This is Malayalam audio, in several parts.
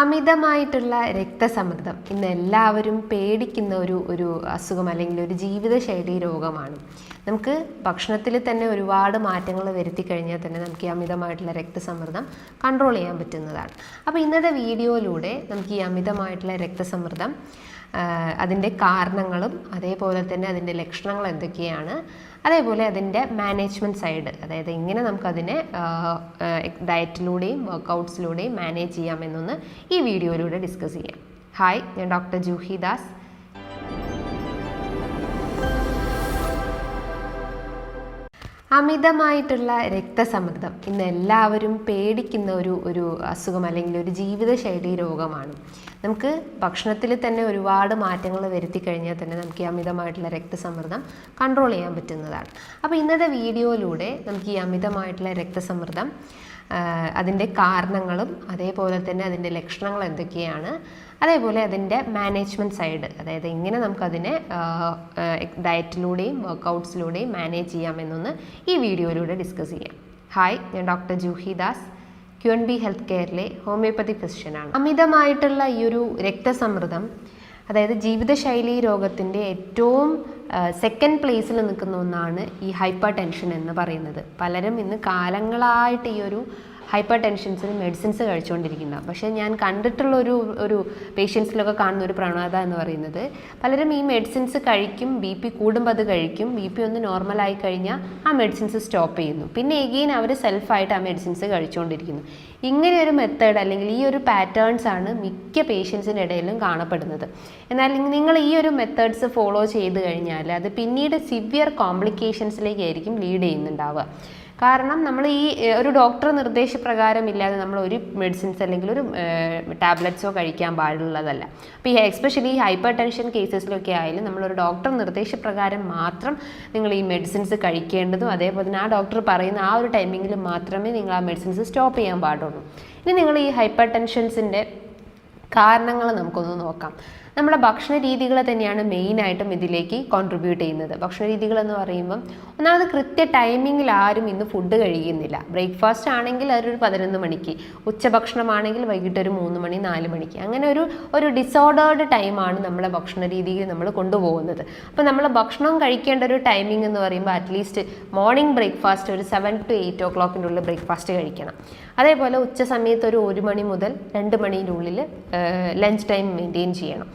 അമിതമായിട്ടുള്ള രക്തസമ്മർദ്ദം ഇന്ന് എല്ലാവരും പേടിക്കുന്ന ഒരു ഒരു അസുഖം അല്ലെങ്കിൽ ഒരു ജീവിതശൈലി രോഗമാണ്. നമുക്ക് ഭക്ഷണത്തിൽ തന്നെ ഒരുപാട് മാറ്റങ്ങൾ വരുത്തി കഴിഞ്ഞാൽ തന്നെ നമുക്ക് ഈ അമിതമായിട്ടുള്ള രക്തസമ്മർദ്ദം കൺട്രോൾ ചെയ്യാൻ പറ്റുന്നതാണ്. അപ്പോൾ ഇന്നത്തെ വീഡിയോയിലൂടെ നമുക്ക് ഈ അമിതമായിട്ടുള്ള രക്തസമ്മർദ്ദം അതിന്റെ കാരണങ്ങളും അതേപോലെ തന്നെ അതിന്റെ ലക്ഷണങ്ങൾ എന്തൊക്കെയാണ് അതേപോലെ അതിന്റെ മാനേജ്മെന്റ് സൈഡ് അതായത് എങ്ങനെ നമുക്കതിനെ ഡയറ്റിലൂടെയും വർക്കൗട്ട്സിലൂടെയും മാനേജ് ചെയ്യാമെന്നൊന്ന് ഈ വീഡിയോയിലൂടെ ഡിസ്കസ് ചെയ്യാം. ഹായ് ഞാൻ ഡോക്ടർ ജൂഹി ദാസ്. അമിതമായിട്ടുള്ള രക്തസമ്മർദ്ദം ഇന്ന് എല്ലാവരും പേടിക്കുന്ന ഒരു ഒരു അസുഖം അല്ലെങ്കിൽ ഒരു ജീവിതശൈലി രോഗമാണ്. നമുക്ക് ഭക്ഷണത്തിൽ തന്നെ ഒരുപാട് മാറ്റങ്ങൾ വരുത്തി കഴിഞ്ഞാൽ തന്നെ നമുക്ക് ഈ അമിതമായിട്ടുള്ള രക്തസമ്മർദ്ദം കൺട്രോൾ ചെയ്യാൻ പറ്റുന്നതാണ്. അപ്പോൾ ഇന്നത്തെ വീഡിയോയിലൂടെ നമുക്ക് ഈ അമിതമായിട്ടുള്ള രക്തസമ്മർദ്ദം അതിന്റെ കാരണങ്ങളും അതേപോലെ തന്നെ അതിന്റെ ലക്ഷണങ്ങൾ എന്തൊക്കെയാണ്? അതേപോലെ അതിന്റെ മാനേജ്മെന്റ് സൈഡ് അതായത് എങ്ങനെ നമുക്കതിനെ ഡയറ്റിലൂടെയും വർക്കൗട്ട്സിലൂടെയും മാനേജ് ചെയ്യാമെന്നൊന്ന് ഈ വീഡിയോയിലൂടെ ഡിസ്കസ് ചെയ്യാം. ഹായ് ഞാൻ doctor Juhi Das Q N B health കെയറിലെ homeopathy ഫിസിഷ്യനാണ് അമിതമായിട്ടുള്ള ഈ ഒരു രക്തസമ്മർദ്ദം അതായത് ജീവിതശൈലി രോഗത്തിന്റെ ഏറ്റവും സെക്കൻഡ് പ്ലേസിൽ നിൽക്കുന്ന ഒന്നാണ് ഈ ഹൈപ്പർ ടെൻഷൻ എന്ന് പറയുന്നത്. പലരും ഇന്ന് കാലങ്ങളായിട്ട് ഈ ഒരു ഹൈപ്പർ ടെൻഷൻസിന് മെഡിസിൻസ് കഴിച്ചുകൊണ്ടിരിക്കുന്ന. പക്ഷേ ഞാൻ കണ്ടിട്ടുള്ള ഒരു ഒരു പേഷ്യൻസിലൊക്കെ കാണുന്ന ഒരു പ്രവണത എന്ന് പറയുന്നത് പലരും ഈ മെഡിസിൻസ് കഴിക്കും ബി പി കൂടുമ്പോൾ അത് കഴിക്കും ബി പി ഒന്ന് നോർമലായി കഴിഞ്ഞാൽ ആ മെഡിസിൻസ് സ്റ്റോപ്പ് ചെയ്യുന്നു. പിന്നെ എഗെയിൻ അവർ സെൽഫായിട്ട് ആ മെഡിസിൻസ് കഴിച്ചുകൊണ്ടിരിക്കുന്നു. ഇങ്ങനെ ഒരു മെത്തേഡ് അല്ലെങ്കിൽ ഈ ഒരു പാറ്റേൺസ് ആണ് മിക്ക പേഷ്യൻസിന്റെ ഇടയിലും കാണപ്പെടുന്നത്. എന്നാൽ നിങ്ങൾ ഈ ഒരു മെത്തേഡ്സ് ഫോളോ ചെയ്ത് കഴിഞ്ഞാൽ അത് പിന്നീട് സിവിയർ കോംപ്ലിക്കേഷൻസിലേക്കായിരിക്കും ലീഡ് ചെയ്യുന്നുണ്ടാവുക. കാരണം നമ്മൾ ഈ ഒരു ഡോക്ടർ നിർദ്ദേശപ്രകാരം ഇല്ലാതെ നമ്മൾ ഒരു മെഡിസിൻസ് അല്ലെങ്കിൽ ഒരു ടാബ്ലറ്റ്സോ കഴിക്കാൻ പാടുള്ളതല്ല. അപ്പോൾ ഈ എക്സ്പെഷ്യലി ഈ ഹൈപ്പർ ടെൻഷൻ കേസസിലൊക്കെ ആയാലും നമ്മളൊരു ഡോക്ടർ നിർദ്ദേശപ്രകാരം മാത്രം നിങ്ങൾ ഈ മെഡിസിൻസ് കഴിക്കേണ്ടതും അതേപോലെ തന്നെ ആ ഡോക്ടർ പറയുന്ന ആ ഒരു ടൈമിങ്ങിൽ മാത്രമേ നിങ്ങൾ ആ മെഡിസിൻസ് സ്റ്റോപ്പ് ചെയ്യാൻ പാടുള്ളൂ. ഇനി നിങ്ങൾ ഈ ഹൈപ്പർ ടെൻഷൻസിന്റെ കാരണങ്ങൾ നമുക്കൊന്ന് നോക്കാം. നമ്മുടെ ഭക്ഷണ രീതികൾ തന്നെയാണ് മെയിനായിട്ടും ഇതിലേക്ക് കോൺട്രിബ്യൂട്ട് ചെയ്യുന്നത്. ഭക്ഷണ രീതികൾ എന്ന് പറയുമ്പം ഒന്നാമത് കൃത്യ ടൈമിങ്ങിൽ ആരും ഇന്ന് ഫുഡ് കഴിക്കുന്നില്ല ബ്രേക്ക്ഫാസ്റ്റ് ആണെങ്കിൽ അതൊരു പതിനൊന്ന് മണിക്ക് ഉച്ചഭക്ഷണമാണെങ്കിൽ വൈകിട്ട് ഒരു മൂന്ന് മണി നാല് മണിക്ക്. അങ്ങനെ ഒരു ഒരു ഡിസോർഡേർഡ് ടൈമാണ് നമ്മളെ ഭക്ഷണ രീതിയിൽ നമ്മൾ കൊണ്ടുപോകുന്നത്. അപ്പോൾ നമ്മൾ ഭക്ഷണം കഴിക്കേണ്ട ഒരു ടൈമിംഗ് എന്ന് പറയുമ്പോൾ അറ്റ്ലീസ്റ്റ് മോർണിംഗ് ബ്രേക്ക്ഫാസ്റ്റ് ഒരു സെവൻ ടു എയ്റ്റ് ഓ ക്ലോക്കിന്റെ ഉള്ളിൽ ബ്രേക്ക്ഫാസ്റ്റ് കഴിക്കണം. അതേപോലെ ഉച്ച സമയത്ത് ഒരു ഒരു മണി മുതൽ രണ്ട് മണീന്റെ ഉള്ളിൽ ലഞ്ച് ടൈം മെയിന്റെയിൻ ചെയ്യണം.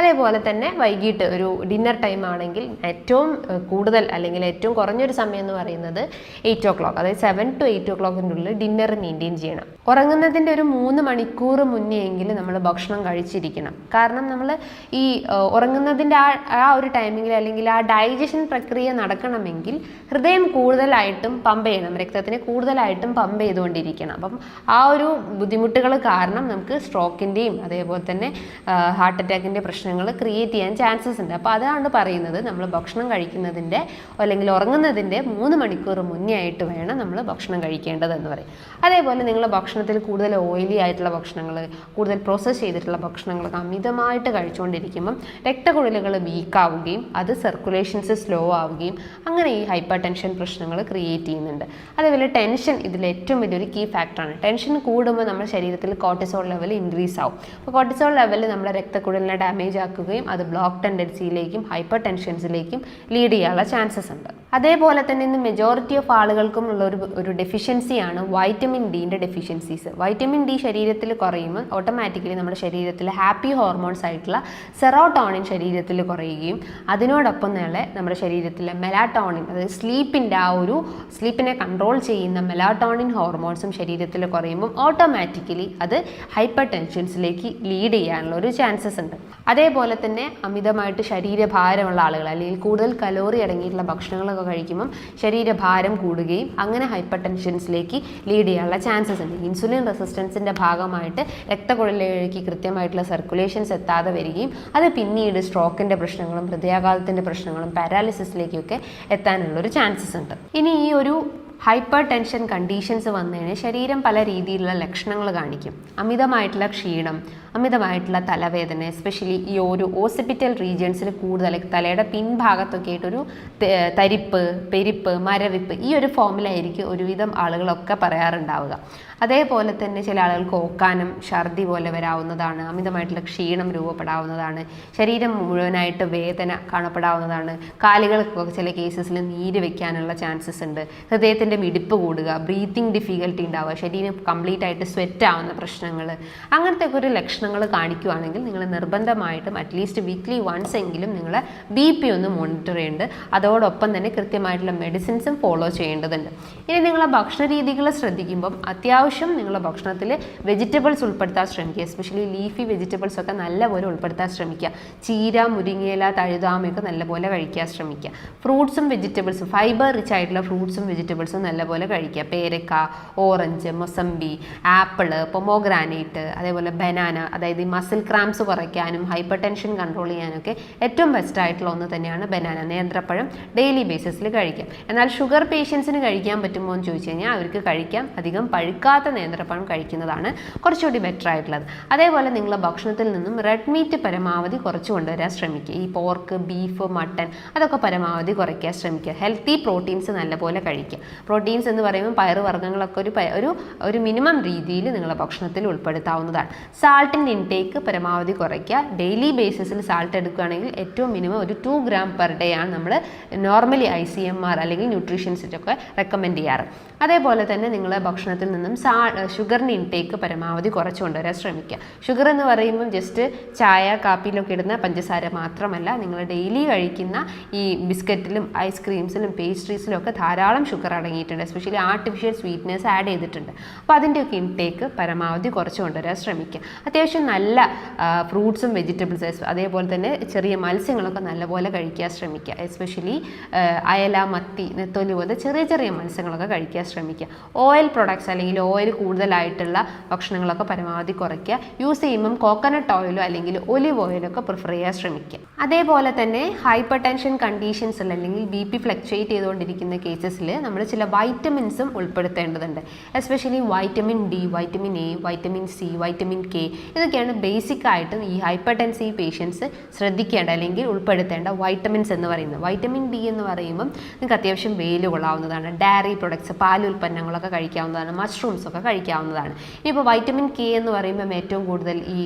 അതേപോലെ തന്നെ വൈകിട്ട് ഒരു ഡിന്നർ ടൈം ആണെങ്കിൽ ഏറ്റവും കൂടുതൽ അല്ലെങ്കിൽ ഏറ്റവും കുറഞ്ഞൊരു സമയം എന്ന് പറയുന്നത് എയ്റ്റ് ഒ ക്ലോക്ക് അതായത് സെവൻ ടു എയ്റ്റ് ഒ ക്ലോക്കിന്റെ ഉള്ളിൽ ഡിന്നർ മെയിന്റെയിൻ ചെയ്യണം. ഉറങ്ങുന്നതിന്റെ ഒരു മൂന്ന് മണിക്കൂർ മുന്നേ എങ്കിലും നമ്മൾ ഭക്ഷണം കഴിച്ചിരിക്കണം. കാരണം നമ്മൾ ഈ ഉറങ്ങുന്നതിന്റെ ആ ആ ഒരു ടൈമിങ്ങിൽ അല്ലെങ്കിൽ ആ ഡൈജഷൻ പ്രക്രിയ നടക്കണമെങ്കിൽ ഹൃദയം കൂടുതലായിട്ടും പമ്പ് ചെയ്യണം. രക്തത്തിന് കൂടുതലായിട്ടും പമ്പ് ചെയ്തുകൊണ്ടിരിക്കണം. അപ്പം ആ ഒരു ബുദ്ധിമുട്ടുകൾ കാരണം നമുക്ക് സ്ട്രോക്കിന്റെയും അതേപോലെ തന്നെ ഹാർട്ട് അറ്റാക്കിന്റെ പ്രശ്നങ്ങൾ ക്രിയേറ്റ് ചെയ്യാൻ ചാൻസസ് ഉണ്ട്. അപ്പോൾ അതാണ് പറയുന്നത് നമ്മൾ ഭക്ഷണം കഴിക്കുന്നതിന്റെ അല്ലെങ്കിൽ ഉറങ്ങുന്നതിന്റെ മൂന്ന് മണിക്കൂർ മുന്നേ ആയിട്ട് വേണം നമ്മൾ ഭക്ഷണം കഴിക്കേണ്ടത് എന്ന് പറയും. അതേപോലെ നിങ്ങൾ ഭക്ഷണത്തിൽ കൂടുതൽ ഓയിലി ആയിട്ടുള്ള ഭക്ഷണങ്ങൾ കൂടുതൽ പ്രോസസ്സ് ചെയ്തിട്ടുള്ള ഭക്ഷണങ്ങളൊക്കെ അമിതമായിട്ട് കഴിച്ചുകൊണ്ടിരിക്കുമ്പം രക്തക്കുഴലുകൾ വീക്കാവുകയും അത് സർക്കുലേഷൻസ് സ്ലോ ആവുകയും അങ്ങനെ ഈ ഹൈപ്പർ ടെൻഷൻ പ്രശ്നങ്ങൾ ക്രിയേറ്റ് ചെയ്യുന്നുണ്ട്. അതേപോലെ ടെൻഷൻ ഇതിൽ ഏറ്റവും വലിയൊരു കീ ഫാക്ടറാണ് ടെൻഷൻ കൂടുമ്പോൾ നമ്മുടെ ശരീരത്തിൽ കോർട്ടിസോൾ ലെവൽ ഇൻക്രീസ് ആവും. അപ്പോൾ കോർട്ടിസോൾ ലെവൽ നമ്മുടെ രക്തക്കുഴലിനെ ഡാമേജ് ആക്കുകയും അത് ബ്ലോക്ക് ടെൻഡൻസിയിലേക്കും ഹൈപ്പർ ടെൻഷൻസിലേക്കും ലീഡ് ചെയ്യാനുള്ള ചാൻസസ് ഉണ്ട്. അതേപോലെ തന്നെ ഇന്ന് മെജോറിറ്റി ഓഫ് ആളുകൾക്കും ഉള്ള ഒരു ഒരു ഡെഫിഷ്യൻസിയാണ് വൈറ്റമിൻ ഡിന്റെ ഡെഫിഷ്യൻസീസ് വൈറ്റമിൻ ഡി ശരീരത്തിൽ കുറയുമ്പോൾ ഓട്ടോമാറ്റിക്കലി നമ്മുടെ ശരീരത്തിൽ ഹാപ്പി ഹോർമോൺസ് ആയിട്ടുള്ള സെറോട്ടോണിൻ ശരീരത്തിൽ കുറയുകയും അതിനോടൊപ്പം തന്നെ നമ്മുടെ ശരീരത്തിലെ മെലാട്ടോണിൻ അതായത് സ്ലീപ്പിന്റെ ആ ഒരു സ്ലീപ്പിനെ കൺട്രോൾ ചെയ്യുന്ന മെലാട്ടോണിൻ ഹോർമോൺസും ശരീരത്തിൽ കുറയുമ്പോൾ ഓട്ടോമാറ്റിക്കലി അത് ഹൈപ്പർ ടെൻഷൻസിലേക്ക് ലീഡ് ചെയ്യാനുള്ള ഒരു ചാൻസസ് ഉണ്ട്. അതേപോലെ തന്നെ അമിതമായിട്ട് ശരീരഭാരമുള്ള ആളുകൾ അല്ലെങ്കിൽ കൂടുതൽ കലോറി അടങ്ങിയിട്ടുള്ള ഭക്ഷണങ്ങളൊക്കെ കഴിക്കുമ്പം ശരീരഭാരം കൂടുകയും അങ്ങനെ ഹൈപ്പർ ടെൻഷൻസിലേക്ക് ലീഡ് ചെയ്യാനുള്ള ചാൻസസ് ഉണ്ട്. ഇൻസുലിൻ റെസിസ്റ്റൻസിന്റെ ഭാഗമായിട്ട് രക്തക്കുഴലിലേക്ക് കൃത്യമായിട്ടുള്ള സർക്കുലേഷൻസ് എത്താതെ വരികയും അത് പിന്നീട് സ്ട്രോക്കിന്റെ പ്രശ്നങ്ങളും ഹൃദയാഘാതത്തിന്റെ പ്രശ്നങ്ങളും പാരാലിസിസിലേക്കൊക്കെ എത്താനുള്ളൊരു ചാൻസസ് ഉണ്ട്. ഇനി ഈ ഒരു ഹൈപ്പർ ടെൻഷൻ കണ്ടീഷൻസ് വന്നതിന് ശരീരം പല രീതിയിലുള്ള ലക്ഷണങ്ങൾ കാണിക്കും. അമിതമായിട്ടുള്ള ക്ഷീണം അമിതമായിട്ടുള്ള തലവേദന എസ്പെഷ്യലി ഈ ഒരു ഓസിപ്പിറ്റൽ റീജിയൻസിൽ കൂടുതൽ തലയുടെ പിൻഭാഗത്തൊക്കെ ആയിട്ടൊരു തരിപ്പ് പെരിപ്പ് മരവിപ്പ് ഈ ഒരു ഫോമിലായിരിക്കും ഒരുവിധം ആളുകളൊക്കെ പറയാറുണ്ടാവുക. അതേപോലെ തന്നെ ചില ആളുകൾക്ക് ഓക്കാനം ഛർദി പോലെ വരാവുന്നതാണ് അമിതമായിട്ടുള്ള ക്ഷീണം രൂപപ്പെടാവുന്നതാണ് ശരീരം മുഴുവനായിട്ട് വേദന കാണപ്പെടാവുന്നതാണ് കാലുകൾക്കൊക്കെ ചില കേസസിൽ നീര് വെക്കാനുള്ള ചാൻസസ് ഉണ്ട് ഹൃദയത്തിന്റെ മിടിപ്പ് കൂടുക ബ്രീത്തിങ് ഡിഫിക്കൽട്ടി ഉണ്ടാവുക ശരീരം കംപ്ലീറ്റ് ആയിട്ട് സ്വെറ്റ് ആവുന്ന പ്രശ്നങ്ങൾ അങ്ങനത്തെ ഒരു ലക്ഷണങ്ങൾ കാണിക്കുവാണെങ്കിൽ നിങ്ങൾ നിർബന്ധമായിട്ടും അറ്റ്ലീസ്റ്റ് വീക്ക്ലി വൺസ് എങ്കിലും നിങ്ങൾ ബി പി ഒന്ന് മോണിറ്റർ ചെയ്യേണ്ട അതോടൊപ്പം തന്നെ കൃത്യമായിട്ടുള്ള മെഡിസിൻസും ഫോളോ ചെയ്യേണ്ടതുണ്ട്. ഇനി നിങ്ങളെ ഭക്ഷണ രീതികൾ ശ്രദ്ധിക്കുമ്പം അത്യാവശ്യം നിങ്ങളുടെ ഭക്ഷണത്തിൽ വെജിറ്റബിൾസ് ഉൾപ്പെടുത്താൻ ശ്രമിക്കുക. എസ്പെഷ്യലി ലീഫി വെജിറ്റബിൾസ് ഒക്കെ നല്ലപോലെ ഉൾപ്പെടുത്താൻ ശ്രമിക്കുക. ചീര മുരിങ്ങയില തഴുതാമയൊക്കെ നല്ലപോലെ കഴിക്കാൻ ശ്രമിക്കുക. ഫ്രൂട്ട്സും വെജിറ്റബിൾസും ഫൈബർ റിച്ച് ആയിട്ടുള്ള ഫ്രൂട്ട്സും വെജിറ്റബിൾസും നല്ലപോലെ കഴിക്കുക. പേരക്ക ഓറഞ്ച് മൊസമ്പി ആപ്പിൾ പൊമോഗ്രാനൈറ്റ് അതേപോലെ ബനാന അതായത് ഈ മസിൽ ക്രാംസ് കുറയ്ക്കാനും ഹൈപ്പർ ടെൻഷൻ കൺട്രോൾ ചെയ്യാനൊക്കെ ഏറ്റവും ബെസ്റ്റ് ആയിട്ടുള്ള ഒന്ന് തന്നെയാണ് ബനാന നേന്ത്രപ്പഴം ഡെയിലി ബേസിസിൽ കഴിക്കാം. എന്നാൽ ഷുഗർ പേഷ്യൻസിന് കഴിക്കാൻ പറ്റുമോ എന്ന് ചോദിച്ചു കഴിഞ്ഞാൽ അവർക്ക് കഴിക്കാം. അധികം പഴുക്കാത്ത നേന്ത്രപ്പഴം കഴിക്കുന്നതാണ് കുറച്ചുകൂടി ബെറ്റർ ആയിട്ടുള്ളത്. അതേപോലെ നിങ്ങളുടെ ഭക്ഷണത്തിൽ നിന്നും റെഡ് മീറ്റ് പരമാവധി കുറച്ച് കൊണ്ടുവരാൻ ശ്രമിക്കുക. ഈ പോർക്ക് ബീഫ് മട്ടൺ അതൊക്കെ പരമാവധി കുറയ്ക്കാൻ ശ്രമിക്കുക. ഹെൽത്തി പ്രോട്ടീൻസ് നല്ലപോലെ കഴിക്കുക. പ്രോട്ടീൻസ് എന്ന് പറയുമ്പോൾ പയറുവർഗങ്ങളൊക്കെ ഒരു ഒരു ഒരു മിനിമം രീതിയിൽ നിങ്ങളുടെ ഭക്ഷണത്തിൽ ഉൾപ്പെടുത്താവുന്നതാണ്. സാൾട്ടിന്റെ ഇൻടേക്ക് പരമാവധി കുറയ്ക്കുക. ഡെയിലി ബേസിസിൽ സാൾട്ട് എടുക്കുകയാണെങ്കിൽ ഏറ്റവും മിനിമം ഒരു ടു ഗ്രാം പെർ ഡേ ആണ് നമ്മൾ normally I C M R അല്ലെങ്കിൽ ന്യൂട്രീഷ്യൻസിറ്റൊക്കെ റെക്കമെൻഡ് ചെയ്യാറ്. അതേപോലെ തന്നെ നിങ്ങൾ ഭക്ഷണത്തിൽ നിന്നും സാ ഷുഗറിന്റെ ഇൻടേക്ക് പരമാവധി കുറച്ച് കൊണ്ടുവരാൻ ശ്രമിക്കുക. ഷുഗർ എന്ന് പറയുമ്പം ജസ്റ്റ് ചായ കാപ്പിയിലൊക്കെ ഇടുന്ന പഞ്ചസാര മാത്രമല്ല നിങ്ങൾ ഡെയിലി കഴിക്കുന്ന ഈ ബിസ്ക്കറ്റിലും ഐസ്ക്രീംസിലും പേസ്ട്രീസിലും ഒക്കെ ധാരാളം ഷുഗർ അടങ്ങിയിട്ടുണ്ട്. എസ്പെഷ്യലി ആർട്ടിഫിഷ്യൽ സ്വീറ്റ്നെസ് ആഡ് ചെയ്തിട്ടുണ്ട്. അപ്പോൾ അതിന്റെയൊക്കെ ഇൻടേക്ക് പരമാവധി കുറച്ച് കൊണ്ടുവരാൻ ശ്രമിക്കുക. അത്യാവശ്യം നല്ല ഫ്രൂട്ട്സും വെജിറ്റബിൾസ് അതേപോലെ തന്നെ ചെറിയ മത്സ്യങ്ങളൊക്കെ നല്ലപോലെ കഴിക്കാൻ ശ്രമിക്കുക. എസ്പെഷ്യലി അയല മത്തി നെത്തോലി പോലത്തെ ചെറിയ ചെറിയ മത്സ്യങ്ങളൊക്കെ കഴിക്കാൻ ശ്രമിക്കുക. ഓയിൽ പ്രൊഡക്ട്സ് അല്ലെങ്കിൽ ഓയിൽ കൂടുതലായിട്ടുള്ള ഭക്ഷണങ്ങളൊക്കെ പരമാവധി കുറയ്ക്കുക. യൂസ് ചെയ്യുമ്പം കോക്കനട്ട് ഓയിലോ അല്ലെങ്കിൽ ഒലിവ് ഓയിലോ ഒക്കെ പ്രിഫർ ചെയ്യാൻ ശ്രമിക്കുക. അതേപോലെ തന്നെ ഹൈപ്പർ ടെൻഷൻ കണ്ടീഷൻസിൽ അല്ലെങ്കിൽ ബി പി ഫ്ലക്ച്വേറ്റ് ചെയ്തുകൊണ്ടിരിക്കുന്ന കേസസിൽ നമ്മൾ ചില വൈറ്റമിൻസും ഉൾപ്പെടുത്തേണ്ടതുണ്ട്. Especially vitamin D vitamin A vitamin C vitamin K ഇതൊക്കെയാണ് ബേസിക് ആയിട്ട് ഈ ഹൈപ്പർ ടെൻസീവ് പേഷ്യൻസ് ശ്രദ്ധിക്കേണ്ട അല്ലെങ്കിൽ ഉൾപ്പെടുത്തേണ്ട വൈറ്റമിൻസ് എന്ന് പറയുന്നത്. വൈറ്റമിൻ ഡി എന്ന് പറയുമ്പം നിങ്ങൾക്ക് അത്യാവശ്യം വെയിൽ കൊള്ളാവുന്നതാണ് ഡയറി പ്രൊഡക്ട്സ് പാൽ ഉൽപ്പന്നങ്ങളൊക്കെ കഴിക്കാവുന്നതാണ് മഷ്റൂംസ് ഒക്കെ കഴിക്കാവുന്നതാണ്. ഇനിയിപ്പോൾ വൈറ്റമിൻ കെ എന്ന് പറയുമ്പം ഏറ്റവും കൂടുതൽ ഈ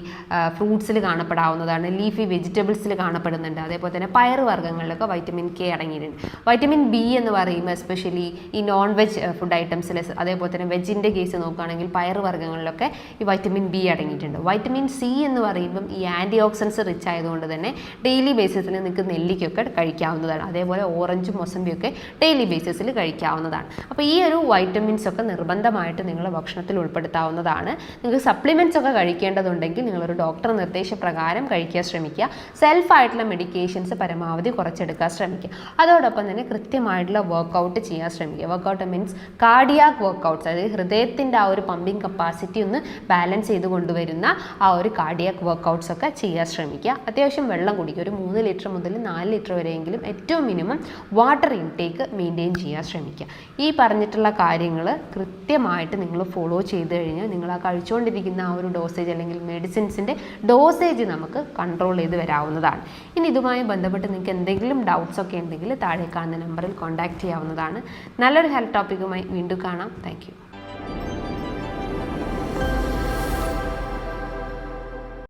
ഫ്രൂട്ട്സിൽ കാണപ്പെടാവുന്നതാണ് ലീഫി വെജിറ്റബിൾസിൽ കാണപ്പെടുന്നുണ്ട്. അതേപോലെ തന്നെ പയർ വർഗങ്ങളിലൊക്കെ വൈറ്റമിൻ കെ അടങ്ങിയിട്ടുണ്ട്. വൈറ്റമിൻ ബി എന്ന് പറയുമ്പോൾ എസ്പെഷ്യലി ഈ നോൺ വെജ് ഫുഡ് ഐറ്റംസിൽ അതേപോലെ തന്നെ വെജിന്റെ കേസ് നോക്കുകയാണെങ്കിൽ പയർ വർഗങ്ങളിലൊക്കെ ഈ വൈറ്റമിൻ ബി അടങ്ങിയിട്ടുണ്ട്. വൈറ്റമിൻ സി എന്ന് പറയുമ്പം ഈ ആന്റി ഓക്സിഡൻസ് റിച്ച് ആയതുകൊണ്ട് തന്നെ ഡെയിലി ബേസിസിൽ നിങ്ങൾക്ക് നെല്ലിക്കൊക്കെ കഴിക്കാവുന്നതാണ്. അതേപോലെ ഓറഞ്ചും മൊസമ്പിയൊക്കെ ഡെയിലി ബേസിസിൽ കഴിക്കാവുന്നതാണ്. അപ്പോൾ ഈ ഒരു വൈറ്റമിൻസ് ഒക്കെ നിർബന്ധമായിട്ട് നിങ്ങൾ ഭക്ഷണത്തിൽ ഉൾപ്പെടുത്താവുന്നതാണ്. നിങ്ങൾക്ക് സപ്ലിമെന്റ്സ് ഒക്കെ കഴിക്കേണ്ടതുണ്ടെങ്കിൽ നിങ്ങളൊരു ഡോക്ടർ നിർദ്ദേശപ്രകാരം കഴിക്കാൻ ശ്രമിക്കുക. സെൽഫായിട്ടുള്ള മെഡിക്കേഷൻസ് പരമാവധി കുറച്ചെടുക്കാൻ ശ്രമിക്കുക. അതോടൊപ്പം തന്നെ കൃത്യമായിട്ടുള്ള വർക്കൗട്ട് ചെയ്യാൻ ശ്രമിക്കുക. വർക്കൗട്ട് മീൻസ് കാർഡിയാക് വർക്കൗട്ട്സ് അതായത് ഹൃദയത്തിന്റെ ആ ഒരു പമ്പിങ് കപ്പാസിറ്റി ഒന്ന് ബാലൻസ് ചെയ്ത് കൊണ്ടുവരുന്ന ആ ഒരു കാർഡിയാക് വർക്കൗട്ട്സ് ഒക്കെ ചെയ്യാൻ ശ്രമിക്കുക. അത്യാവശ്യം വെള്ളം കുടിക്കുക. ഒരു മൂന്ന് ലിറ്റർ മുതൽ നാല് ലിറ്റർ വരെയെങ്കിലും ഏറ്റവും മിനിമം വാട്ടർ ഇൻടേക്ക് മെയിന്റെയിൻ ചെയ്യാൻ ശ്രമിക്കുക. ഈ പറഞ്ഞിട്ടുള്ള കാര്യങ്ങൾ കൃത്യമായിട്ട് നിങ്ങൾ ഫോളോ ചെയ്ത് കഴിഞ്ഞാൽ നിങ്ങൾ ആ കഴിച്ചുകൊണ്ടിരിക്കുന്ന ആ ഒരു ഡോസേജ് അല്ലെങ്കിൽ മെഡിസിൻസിന്റെ ഡോസേജ് നമുക്ക് കൺട്രോൾ ചെയ്ത് വരാവുന്നതാണ്. ഇനി ഇതുമായി ബന്ധപ്പെട്ട് നിങ്ങൾക്ക് എന്തെങ്കിലും ഡൗട്ട്സ് ഒക്കെ ഉണ്ടെങ്കിൽ താഴെ കാണുന്ന നമ്പറിൽ കോൺടാക്റ്റ് ചെയ്യാവുന്നതാണ്. നല്ലൊരു ഹെൽത്ത് ടോപ്പിക്കുമായി വീണ്ടും കാണാം. താങ്ക്